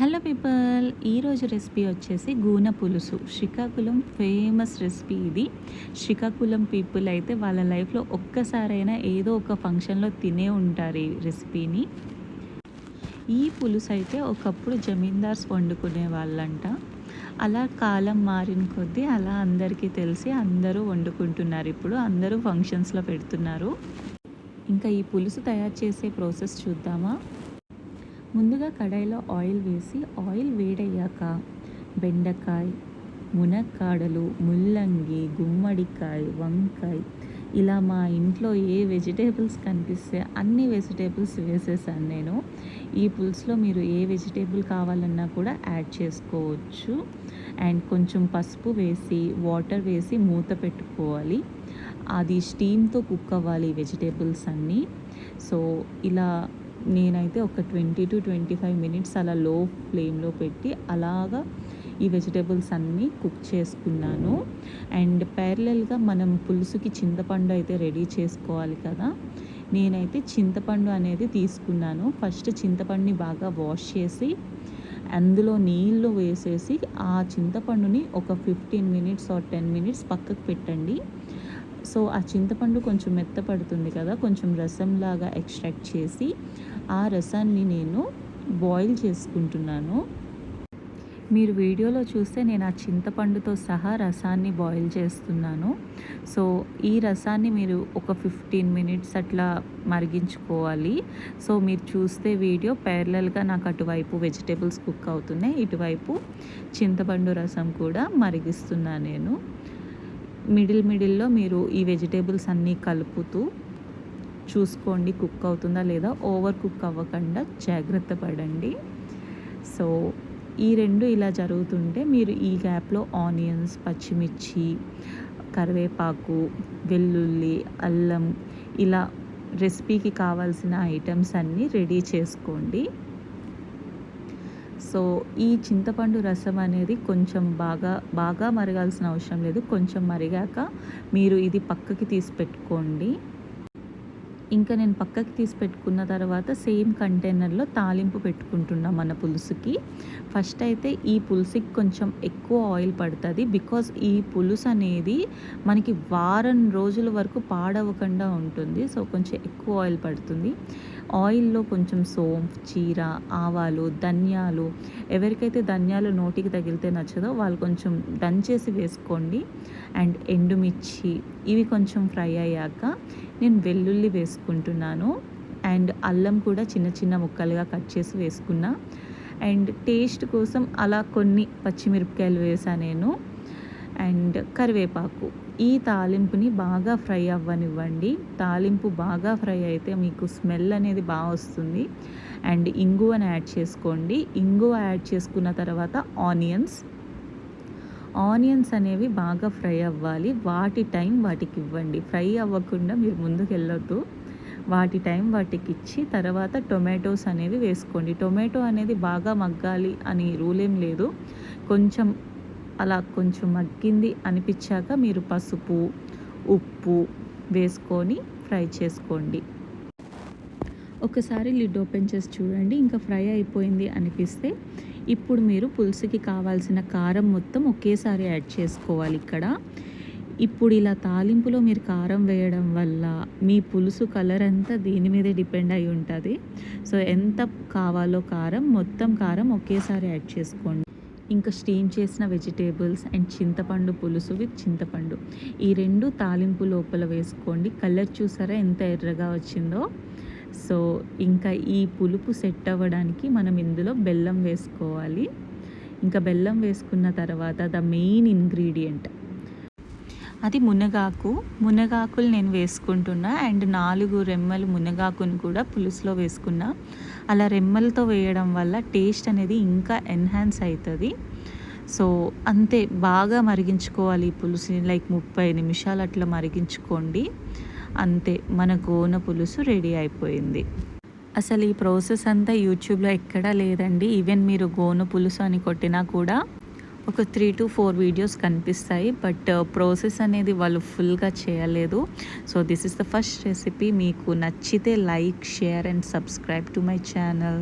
Hello people ఈరోజు recipe వచ్చేసి గూన పులుసు. శ్రీకాకుళం ఫేమస్ రెసిపీ ఇది. శ్రీకాకుళం పీపుల్ అయితే వాళ్ళ లైఫ్లో ఒక్కసారైనా ఏదో ఒక ఫంక్షన్లో తినే ఉంటారు ఈ రెసిపీని ఈ పులుసు అయితే ఒకప్పుడు జమీందార్స్ వండుకునే వాళ్ళంట. అలా కాలం మారిన కొద్దీ అలా అందరికీ తెలిసి అందరూ వండుకుంటున్నారు ఇప్పుడు. అందరూ ఫంక్షన్స్లో పెడుతున్నారు. ఇంకా ఈ పులుసు తయారు చేసే ప్రాసెస్ చూద్దామా? ముందుగా కడాయిలో ఆయిల్ వేసి ఆయిల్ వేడయ్యాక బెండకాయ మునక్కాడలు ముల్లంగి గుమ్మడికాయ వంకాయ ఇలా మా ఇంట్లో ఏ వెజిటేబుల్స్ కనిపిస్తే అన్ని వెజిటేబుల్స్ వేసేసాను నేను. ఈ పులుసులో మీరు ఏ వెజిటేబుల్ కావాలన్నా కూడా యాడ్ చేసుకోవచ్చు. అండ్ కొంచెం పసుపు వేసి వాటర్ వేసి మూత పెట్టుకోవాలి. అది స్టీమ్తో కుక్ అవ్వాలి వెజిటేబుల్స్ అన్నీ. సో ఇలా నేనైతే ఒక twenty to twenty five minutes అలా లో ఫ్లేమ్లో పెట్టి అలాగా ఈ వెజిటేబుల్స్ అన్నీ కుక్ చేసుకున్నాను. అండ్ ప్యారలల్గా మనం పులుసుకి చింతపండు అయితే రెడీ చేసుకోవాలి కదా. నేనైతే చింతపండు అనేది తీసుకున్నాను. ఫస్ట్ చింతపండుని బాగా వాష్ చేసి అందులో నీళ్ళు వేసేసి ఆ చింతపండుని ఒక fifteen minutes or ten minutes పక్కకు పెట్టండి. సో ఆ చింతపండు కొంచెం మెత్తపడుతుంది కదా కొంచెం రసంలాగా ఎక్స్ట్రాక్ట్ చేసి ఆ రసాన్ని నేను బాయిల్ చేసుకుంటున్నాను. మీరు వీడియోలో చూస్తే నేను ఆ చింతపండుతో సహా రసాన్ని బాయిల్ చేస్తున్నాను. సో ఈ రసాన్ని మీరు ఒక ఫిఫ్టీన్ మినిట్స్ అట్లా మరిగించుకోవాలి. సో మీరు చూస్తే వీడియో ప్యారలల్గా నాకు అటువైపు వెజిటేబుల్స్ కుక్ అవుతున్నాయి. ఇటువైపు చింతపండు రసం కూడా మరిగిస్తున్నాను నేను. మిడిల్ మిడిల్లో మీరు ఈ వెజిటేబుల్స్ అన్నీ కలుపుతూ చూసుకోండి కుక్ అవుతుందా లేదా? ఓవర్ కుక్ అవ్వకుండా జాగ్రత్త పడండి. సో ఈ రెండు ఇలా జరుగుతుంటే మీరు ఈ గ్యాప్లో ఆనియన్స్ పచ్చిమిర్చి కరివేపాకు వెల్లుల్లి అల్లం ఇలా రెసిపీకి కావాల్సిన ఐటమ్స్ అన్నీ రెడీ చేసుకోండి. సో ఈ చింతపండు రసం అనేది కొంచెం బాగా బాగా మరగాల్సిన అవసరం లేదు. కొంచెం మరిగాక మీరు ఇది పక్కకి తీసి పెట్టుకోండి. ఇంకా నేను పక్కకి తీసి పెట్టుకున్న తర్వాత సేమ్ కంటైనర్లో తాలింపు పెట్టుకుంటున్నా మన పులుసుకి. ఫస్ట్ అయితే ఈ పులుసుకి కొంచెం ఎక్కువ ఆయిల్ పడుతుంది బికాస్ ఈ పులుసు అనేది మనకి వారం రోజుల వరకు పాడవకుండా ఉంటుంది. సో కొంచెం ఎక్కువ ఆయిల్ పడుతుంది. ఆయిల్లో కొంచెం సోంఫ్ చీర ఆవాలు ధనియాలు ఎవరికైతే ధనియాలు నోటికి తగిలితే నచ్చదో వాళ్ళు కొంచెం దంచేసి వేసుకోండి. అండ్ ఎండుమిర్చి ఇవి కొంచెం ఫ్రై అయ్యాక నేను వెల్లుల్లి వేసుకుంటున్నాను అండ్ అల్లం కూడా చిన్న చిన్న ముక్కలుగా కట్ చేసి వేసుకున్నా. అండ్ టేస్ట్ కోసం అలా కొన్ని పచ్చిమిరపకాయలు వేసాను నేను. అండ్ కరివేపాకు. ఈ తాలింపుని బాగా ఫ్రై అవ్వనివ్వండి. తాలింపు బాగా ఫ్రై అయితే మీకు స్మెల్ అనేది బాగా వస్తుంది. అండ్ ఇంగువని యాడ్ చేసుకోండి. ఇంగువ యాడ్ చేసుకున్న తర్వాత ఆనియన్స్. ఆనియన్స్ అనేవి బాగా ఫ్రై అవ్వాలి. వాటి టైం వాటికి ఇవ్వండి. ఫ్రై అవ్వకుండా మీరు ముందుకు వెళ్ళొద్దు వాటి టైం వాటికి ఇచ్చి తర్వాత టొమాటోస్ అనేవి వేసుకోండి. టొమాటో అనేది బాగా మగ్గాలి అని రూల్ ఏం లేదు. కొంచెం అలా కొంచెం మగ్గింది అనిపించాక మీరు పసుపు ఉప్పు వేసుకొని ఫ్రై చేసుకోండి. ఒకసారి లిడ్ ఓపెన్ చేసి చూడండి. ఇంకా ఫ్రై అయిపోయింది అనిపిస్తే ఇప్పుడు మీరు పులుసుకి కావాల్సిన కారం మొత్తం ఒకేసారి యాడ్ చేసుకోవాలి ఇక్కడ. ఇప్పుడు ఇలా తాలింపులో మీరు కారం వేయడం వల్ల మీ పులుసు కలర్ అంతా దీని మీదే డిపెండ్ అయి ఉంటుంది. సో ఎంత కావాలో కారం మొత్తం కారం ఒకేసారి యాడ్ చేసుకోండి. ఇంకా స్టీమ్ చేసిన వెజిటేబుల్స్ అండ్ చింతపండు పులుసు విత్ చింతపండు. ఈ రెండు తాలింపు లోపల వేసుకోండి. కలర్ చూసారా ఎంత ఎర్రగా వచ్చిందో? సో ఇంకా ఈ పులుపు సెట్ అవ్వడానికి మనం ఇందులో బెల్లం వేసుకోవాలి. ఇంకా బెల్లం వేసుకున్న తర్వాత ద మెయిన్ ఇంగ్రీడియంట్ అది మునగాకు. మునగాకులు నేను వేసుకుంటున్నా. అండ్ నాలుగు రెమ్మలు మునగాకును కూడా పులుసులో వేసుకున్నా. అలా రెమ్మలతో వేయడం వల్ల టేస్ట్ అనేది ఇంకా ఎన్హాన్స్ అవుతుంది సో అంతే. బాగా మరిగించుకోవాలి ఈ పులుసుని. లైక్ ముప్పై నిమిషాలు అట్లా మరిగించుకోండి. అంతే. మన గోన పులుసు రెడీ అయిపోయింది. అసలు ఈ ప్రాసెస్ అంతా యూట్యూబ్లో ఎక్కడా లేదండి. ఈవెన్ మీరు గోను పులుసు అని కొట్టినా కూడా ఒక త్రీ టు ఫోర్ వీడియోస్ కనిపిస్తాయి బట్ uh, ప్రాసెస్ అనేది వాళ్ళు ఫుల్గా చేయలేదు. So this is the first recipe మీకు నచ్చితే like share and subscribe to my channel